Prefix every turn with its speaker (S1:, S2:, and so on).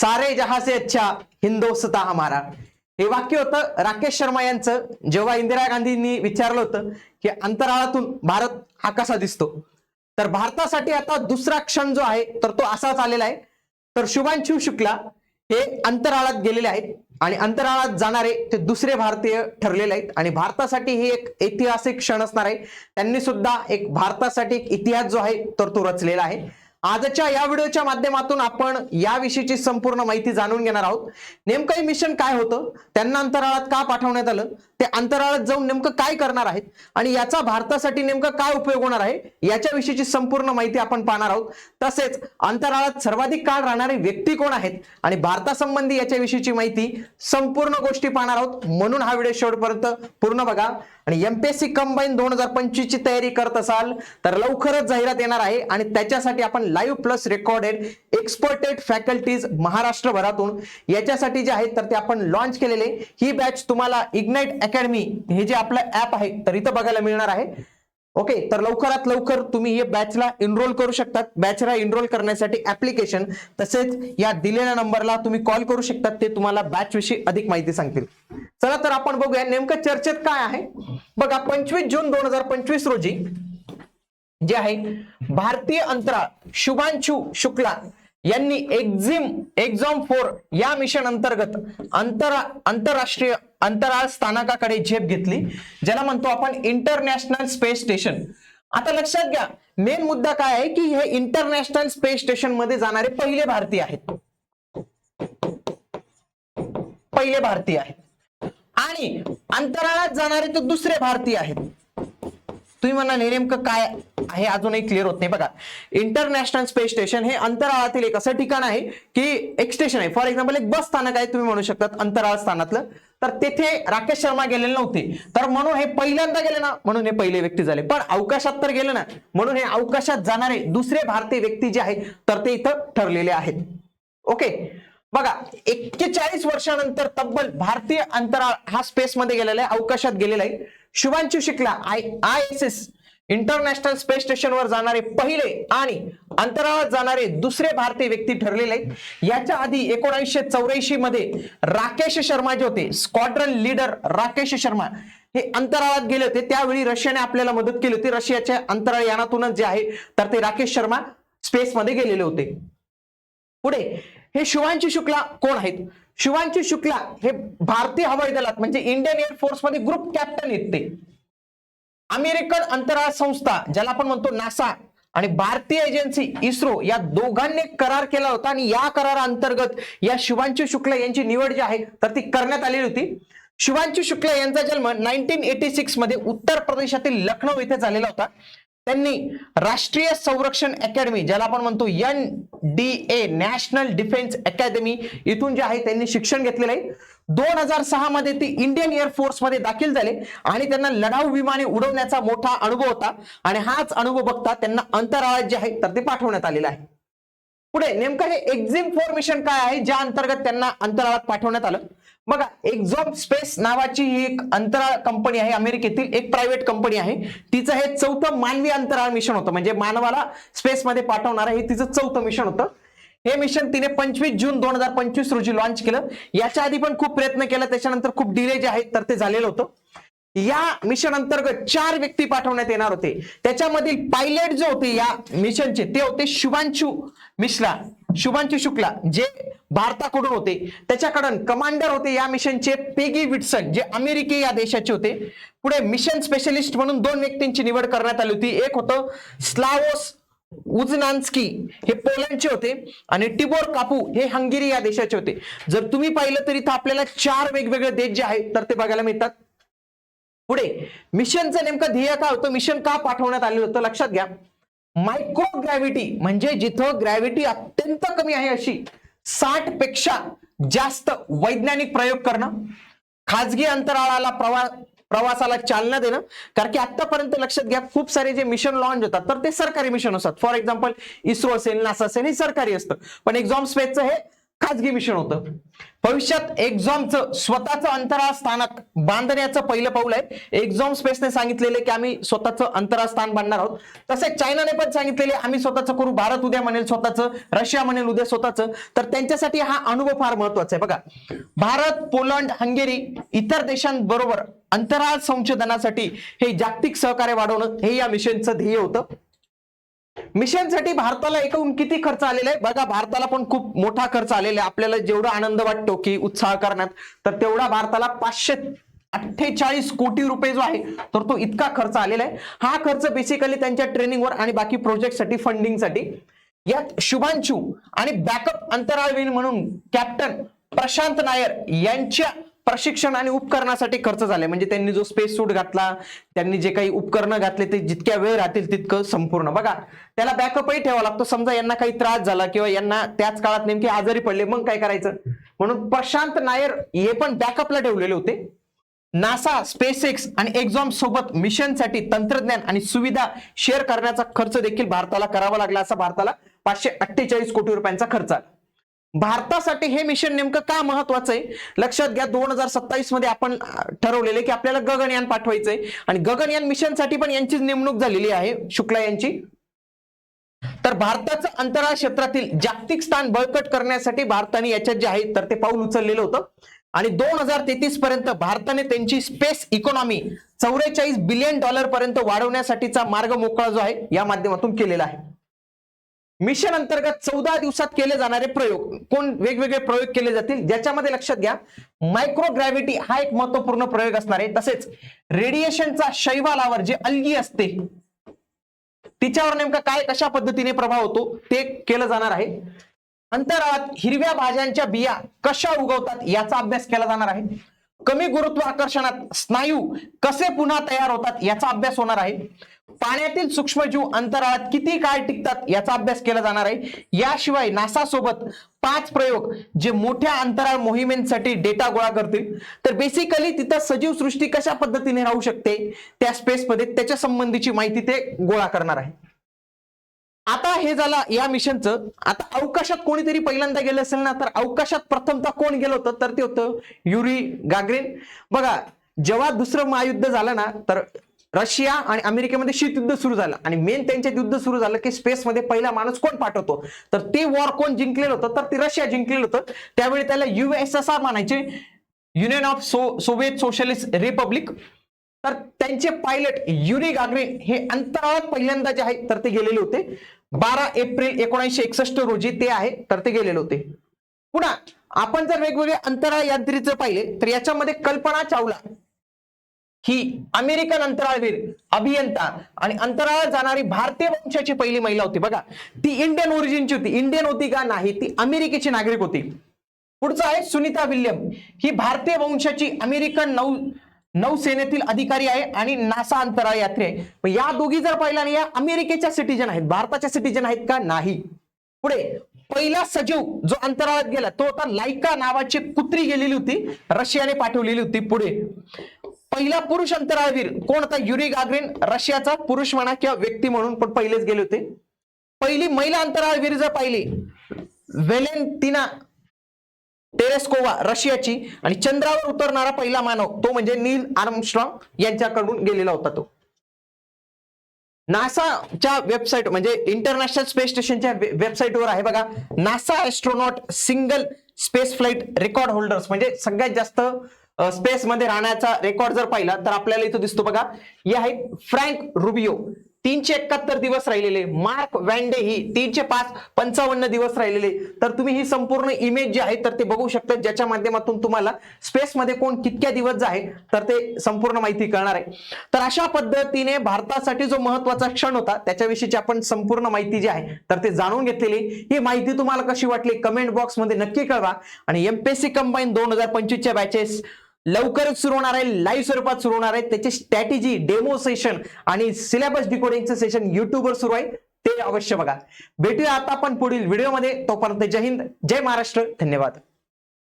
S1: सारे जहां से अच्छा हिंदोस्ता हमारा. हे वाक्य होतं राकेश शर्मा यांचं. जेव्हा इंदिरा गांधींनी विचारलं होतं की अंतराळातून भारत हा कसा दिसतो? तर भारतासाठी आता दुसरा क्षण जो आहे तर तो असाच आलेला आहे. तर शुभांशु शुक्ला हे अंतराळात गेलेले आहेत आणि अंतराळात जाणारे ते दुसरे भारतीय ठरलेले आहेत. आणि भारतासाठी हे एक ऐतिहासिक क्षण असणार आहे. त्यांनी सुद्धा एक भारतासाठी एक इतिहास जो आहे तर तो रचलेला आहे. आजच्या या व्हिडिओच्या माध्यमातून आपण याविषयीची संपूर्ण माहिती जाणून घेणार आहोत. नेमकं हे मिशन काय होतं? त्यांना अंतराळात का पाठवण्यात आलं? ते अंतराळात जाऊन नेमकं काय करणार आहेत आणि याचा भारतासाठी नेमकं काय उपयोग होणार आहे याच्याविषयीची संपूर्ण माहिती आपण पाहणार आहोत. तसेच अंतराळात सर्वाधिक काळ राहणारे व्यक्ती कोण आहेत आणि भारतासंबंधी याच्याविषयीची माहिती संपूर्ण गोष्टी पाहणार आहोत. म्हणून हा व्हिडिओ शेवटपर्यंत पूर्ण बघा. आणि एमपीएससी कंबाईन दोन हजार पंचवीस ची तयारी करत असाल तर लवकरच जाहिरात येणार आहे आणि त्याच्यासाठी आपण live plus recorded experted faculties महाराष्ट्रभरातून याच्यासाठी जे आहेत तर ते आपण लॉन्च केलेले. ही बॅच तुम्हाला इग्नाइट अकॅडमी हे जे आपलं ऍप आहे तर इथं बघायला मिळणार आहे. ओके तर लवकरात लवकर तुम्ही हे बॅचला एनरोल करू शकतात. बॅचला एनरोल करण्यासाठी ऍप्लिकेशन तसेच या दिलेल्या नंबरला तुम्ही कॉल करू शकतात. ते तुम्हाला बॅच विषयी अधिक माहिती सांगतील. चला तर आपण बघूया नेमकं चर्चेत काय आहे. बघा पंचवीस जून दोन हजार पंचवीस रोजी जे आहे भारतीय अंतराळ शुभांशु शुक्ला यांनी एक्झिम एक्झॉम फोर या मिशन अंतर्गत आंतर आंतरराष्ट्रीय अंतराळ स्थानकाकडे झेप घेतली. ज्याला म्हणतो आपण इंटरनॅशनल स्पेस स्टेशन आता लक्षात घ्या मेन मुद्दा काय आहे की हे इंटरनॅशनल स्पेस स्टेशनमध्ये जाणारे पहिले भारतीय आहेत. पहिले भारतीय आहेत. आणि अंतराळात जाणारे तर दुसरे भारतीय आहेत. तुम्ही म्हणा नेमकं काय हे अजूनही क्लिअर होत नाही. बघा इंटरनॅशनल स्पेस स्टेशन हे अंतराळातील एक असं ठिकाण आहे की एक स्टेशन आहे. फॉर एक्झाम्पल एक बस स्थानक आहे तुम्ही म्हणू शकतात अंतराळ स्थानातलं. तर तेथे राकेश शर्मा गेलेले नव्हते. तर म्हणून हे पहिल्यांदा गेले ना म्हणून हे पहिले व्यक्ती झाले. पण अवकाशात तर गेले ना म्हणून हे अवकाशात जाणारे दुसरे भारतीय व्यक्ती जे आहेत तर ते इथं ठरलेले आहेत. ओके? बघा एक्केचाळीस वर्षानंतर तब्बल भारतीय अंतराळ हा स्पेस मध्ये गेलेला आहे अवकाशात गेलेला आहे. Shubhanshu Shukla I I S S international space स्टेशनवर जाणारे पहिले आणि अंतराळात जाणारे दुसरे भारतीय व्यक्ती ठरलेले आहेत. याच्या आधी एकोणीसशे चौऱ्याऐंशी मध्ये राकेश शर्मा जे होते स्क्वाड्रन लीडर राकेश शर्मा हे अंतराळात गेले होते. त्यावेळी रशियाने आपल्याला मदत केली होती. रशियाच्या अंतराळ यानातूनच जे आहे तर ते राकेश शर्मा स्पेसमध्ये गेलेले होते. पुढे हे शुभांशु शुक्ला कोण आहेत? शिवांशू शुक्ला हे भारतीय हवाई दलात म्हणजे इंडियन एअरफोर्समध्ये ग्रुप कॅप्टन आहेत ते. अमेरिकन अंतराळ संस्था ज्याला आपण म्हणतो नासा आणि भारतीय एजन्सी इस्रो या दोघांनी करार केला होता आणि या करारा अंतर्गत या शिवांशू शुक्ला यांची निवड जी आहे तर ती करण्यात आलेली होती. शिवांशू शुक्ला यांचा जन्म नाईन्टीन एटी सिक्समध्ये उत्तर प्रदेशातील लखनौ येथे झालेला होता. त्यांनी राष्ट्रीय संरक्षण अकॅडमी ज्याला आपण म्हणतो N D A national defence academy इथून जे आहे त्यांनी शिक्षण घेतलेलं आहे. दोन हजार सहा मध्ये ते इंडियन एअरफोर्समध्ये दाखल झाले आणि त्यांना लढाऊ विमाने उडवण्याचा मोठा अनुभव होता. आणि हाच अनुभव बघता त्यांना अंतराळात जे आहे तर ते पाठवण्यात आलेलं आहे. पुढे नेमकं हे एक्झिम फॉर्मेशन मिशन काय आहे? ज्या अंतर्गत त्यांना अंतराळात पाठवण्यात आलं. बघा एक्झॉम स्पेस नावाची ही एक अंतराळ कंपनी आहे अमेरिकेतील एक प्रायव्हेट कंपनी आहे. तिचं हे चौथं मानवी अंतराळ मिशन होतं. म्हणजे मानवाला स्पेसमध्ये पाठवणारं हे तिचं चौथं मिशन होतं. हे मिशन तिने पंचवीस जून दोन हजार पंचवीस रोजी लॉन्च केलं. याच्या आधी पण खूप प्रयत्न केला त्याच्यानंतर खूप डिले जे आहेत तर ते झालेलं होतं. या मिशन अंतर्गत चार व्यक्ती पाठवण्यात येणार होते. त्याच्यामधील पायलट जे होते या मिशनचे ते होते शुभांशु मिश्रा. शुभांशु शुक्ला जे भारताकडून होते. त्याच्याकडून कमांडर होते या मिशनचे पेगी विटसन जे अमेरिके या देशाचे होते. पुढे मिशन स्पेशलिस्ट म्हणून दोन व्यक्तींची निवड करण्यात आली होती. एक होतं स्लावोस उजनान्स्की हे पोलंडचे होते. आणि टिबोर कापू हे हंगेरी या देशाचे होते. जर तुम्ही पाहिलं तर इथं आपल्याला चार वेगवेगळे देश जे आहेत तर ते बघायला मिळतात. पुढे मिशनचं नेमकं ध्येय काय होतं? मिशन का पाठवण्यात आलेलं होतं? लक्षात घ्या. मायक्रो ग्रॅव्हिटी म्हणजे जिथं ग्रॅव्हिटी अत्यंत कमी आहे अशी साठपेक्षा जास्त वैज्ञानिक प्रयोग करणं खाजगी अंतराळाला प्रवा प्रवासाला चालना देणं. कारण की आतापर्यंत लक्षात घ्या खूप सारे जे मिशन लॉन्च होतात तर ते सरकारी मिशन असतात. फॉर एक्झाम्पल इस्रो असेल नासा असेल हे सरकारी असतं. पण एक्झॉम स्पेसचं हे खाजगी मिशन होतं. भविष्यात एक्झॉमचं स्वतःचं अंतराळ स्थानक बांधण्याचं पहिलं पाऊल आहे. एक्झॉम स्पेसने सांगितलेले की आम्ही स्वतःचं अंतराळ स्थान बांधणार आहोत. तसेच चायनाने पण सांगितलेले आम्ही स्वतःचं करू भारत उद्या म्हणेल स्वतःचं रशिया म्हणेल उद्या स्वतःचं. तर त्यांच्यासाठी हा अनुभव फार महत्त्वाचा आहे. बघा भारत पोलंड हंगेरी इतर देशांबरोबर अंतराळ संशोधनासाठी हे जागतिक सहकार्य वाढवणं हे या मिशनचं ध्येय होतं. मिशनसाठी भारताला एकूण किती खर्च आलेला आहे बघा भारताला पण खूप मोठा खर्च आलेला आहे. आपल्याला जेवढा आनंद वाटतो की उत्साह करण्यात तर तेवढा भारताला पाचशे अठ्ठेचाळीस कोटी रुपये जो आहे तर तो इतका खर्च आलेला आहे. हा खर्च बेसिकली त्यांच्या ट्रेनिंगवर आणि बाकी प्रोजेक्टसाठी फंडिंगसाठी यात शुभांशू आणि बॅकअप अंतराळवीर म्हणून कॅप्टन प्रशांत नायर यांच्या प्रशिक्षण आणि उपकरणासाठी खर्च झाले. म्हणजे त्यांनी जो स्पेस सूट घातला त्यांनी जे काही उपकरणं घातले ते जितक्या वेळ राहतील तितकं संपूर्ण. बघा त्याला बॅकअपही ठेवावा लागतो. समजा यांना काही त्रास झाला किंवा यांना त्याच काळात नेमके आजारी पडले मग काय करायचं? म्हणून प्रशांत नायर हे पण बॅकअपला ठेवलेले होते. नासा स्पेसएक्स आणि एक्झॉम सोबत मिशनसाठी तंत्रज्ञान आणि सुविधा शेअर करण्याचा खर्च देखील भारताला करावा लागला असा भारताला पाचशे अठ्ठेचाळीस कोटी रुपयांचा खर्च आला. भारतासाठी हे मिशन नेमकं का महत्वाचं आहे? लक्षात घ्या दोन हजार सत्तावीसमध्ये आपण ठरवलेले की आपल्याला गगनयान पाठवायचंय. आणि गगनयान मिशनसाठी पण यांचीच नेमणूक झालेली आहे शुक्ला यांची. तर भारताचं अंतराळ क्षेत्रातील जागतिक स्थान बळकट करण्यासाठी भारताने याच्यात जे आहे तर ते पाऊल उचललेलं होतं. आणि दोन हजार तेहतीस पर्यंत भारताने त्यांची स्पेस इकॉनॉमी चौवेचाळीस बिलियन डॉलर पर्यंत वाढवण्यासाठीचा मार्ग मोकळा जो आहे या माध्यमातून केलेला आहे. मिशन अंतर्गत चौदा दिवसात केले जाणारे प्रयोग. कोण वेगवेगळे प्रयोग केले जातील? ज्याच्यामध्ये लक्षात घ्या मायक्रोग्रॅव्हिटी हा एक महत्त्वपूर्ण प्रयोग असणार आहे. तसेच रेडिएशनचा शैवालावर जे अल्गी असते तिच्यावर नेमका काय कशा पद्धतीने प्रभाव होतो ते केलं जाणार आहे. अंतराळात हिरव्या भाज्यांच्या बिया कशा उगवतात याचा अभ्यास केला जाणार आहे. कमी गुरुत्वाकर्षणात स्नायू कसे पुन्हा तयार होतात याचा अभ्यास होणार आहे. पाण्यातील सूक्ष्मजीव अंतराळात किती काळ टिकतात याचा अभ्यास केला जाणार आहे. याशिवाय नासा सोबत पाच प्रयोग जे मोठ्या अंतराळ मोहिमेसाठी डेटा गोळा करतील. तर बेसिकली तिथं सजीव सृष्टी कशा पद्धतीने राहू शकते? त्या स्पेसमध्ये त्याच्या संबंधीची माहिती ते गोळा करणार आहे. आता हे झालं या मिशनचं. आता अवकाशात कोणीतरी पहिल्यांदा गेलं असेल ना तर अवकाशात प्रथमतः कोण गेलं होतं? तर ते होतं युरी गागरिन. बघा जेव्हा दुसरं महायुद्ध झालं ना तर रशिया आणि अमेरिकेमध्ये शीतयुद्ध सुरू झालं. आणि मेन त्यांच्यात युद्ध सुरू झालं की स्पेसमध्ये पहिला माणूस कोण पाठवतो? तर ते वॉर कोण जिंकलेलं होतं? तर ते रशिया जिंकलेलं होतं. त्यावेळी त्याला युएसएसआर म्हणायचे union of so Soviet socialist republic तर त्यांचे पायलट युरी गागरे हे अंतराळात पहिल्यांदा जे आहे तर ते गेलेले होते. बारा एप्रिल एकोणीसशे एकसष्ट रोजी ते आहे तर ते गेलेले होते. पुन्हा आपण जर वेगवेगळे अंतराळ यात्रीचं पाहिले तर याच्यामध्ये कल्पना चावला. ही अमेरिकन अंतराळवीर अभियंता आणि अंतराळात जाणारी भारतीय वंशाची पहिली महिला होती. बघा ती इंडियन ओरिजिनची होती. इंडियन होती का नाही ती अमेरिकेची नागरिक होती. पुढचं आहे सुनीता विल्यम. ही भारतीय वंशाची अमेरिकन नौ नौसेनेतील अधिकारी आहे आणि नासा अंतराळ यात्री आहे. या दोघी जर पाहिला ना या अमेरिकेच्या सिटीजन आहेत भारताच्या सिटीजन आहेत का नाही? पुढे पहिला सजीव जो अंतराळात गेला तो होता लायका नावाची कुत्री गेलेली होती रशियाने पाठवलेली होती. पुढे पहिला पुरुष अंतराळवीर कोण होता? युरी गागरीन रशियाचा पुरुष म्हणा किंवा व्यक्ती म्हणून पण पहिलेच गेले होते. पहिली महिला अंतराळवीर जर पाहिली वेलेंटिना टेरेस्कोवा रशियाची आणि चंद्रावर उतरणारा पहिला मानव तो म्हणजे नील आर्मस्ट्रॉंग यांच्याकडून गेलेला होता तो. नासाच्या वेबसाईट म्हणजे इंटरनॅशनल स्पेस स्टेशनच्या वेबसाईटवर आहे बघा. NASA astronaut single space flight record holders म्हणजे सगळ्यात जास्त स्पेस मध्ये राहण्याचा रेकॉर्ड जर पाहिला तर आपल्याला इथं दिसतो बघा. हे आहेत फ्रँक रुबिओ तीनशे एकाहत्तर दिवस राहिलेले. मार्क वॅन्डे ही तीनशे पाच पंचावन्न दिवस राहिलेले. तर तुम्ही ही संपूर्ण इमेज जी आहे तर ते बघू शकता. ज्याच्या माध्यमातून तुम्हाला स्पेसमध्ये कोण कितक्या दिवस जे आहे तर ते संपूर्ण माहिती कळणार आहे. तर अशा पद्धतीने भारतासाठी जो महत्त्वाचा क्षण होता त्याच्याविषयीची आपण संपूर्ण माहिती जी आहे तर ते जाणून घेतलेली ही माहिती तुम्हाला कशी वाटली कमेंट बॉक्समध्ये नक्की कळवा. आणि एमपीएससी कंबाईन दोन हजार पंचवीसच्या बॅचेस लवकरच सुरू होणार आहे लाईव्ह स्वरूपात सुरू होणार आहे. त्याची स्ट्रॅटेजी डेमो सेशन आणि सिलेबस डिकोडिंगचं सेशन युट्यूबवर सुरू आहे. ते अवश्य बघा. भेटूया आता आपण पुढील व्हिडिओमध्ये तोपर्यंत जय हिंद जय महाराष्ट्र. धन्यवाद.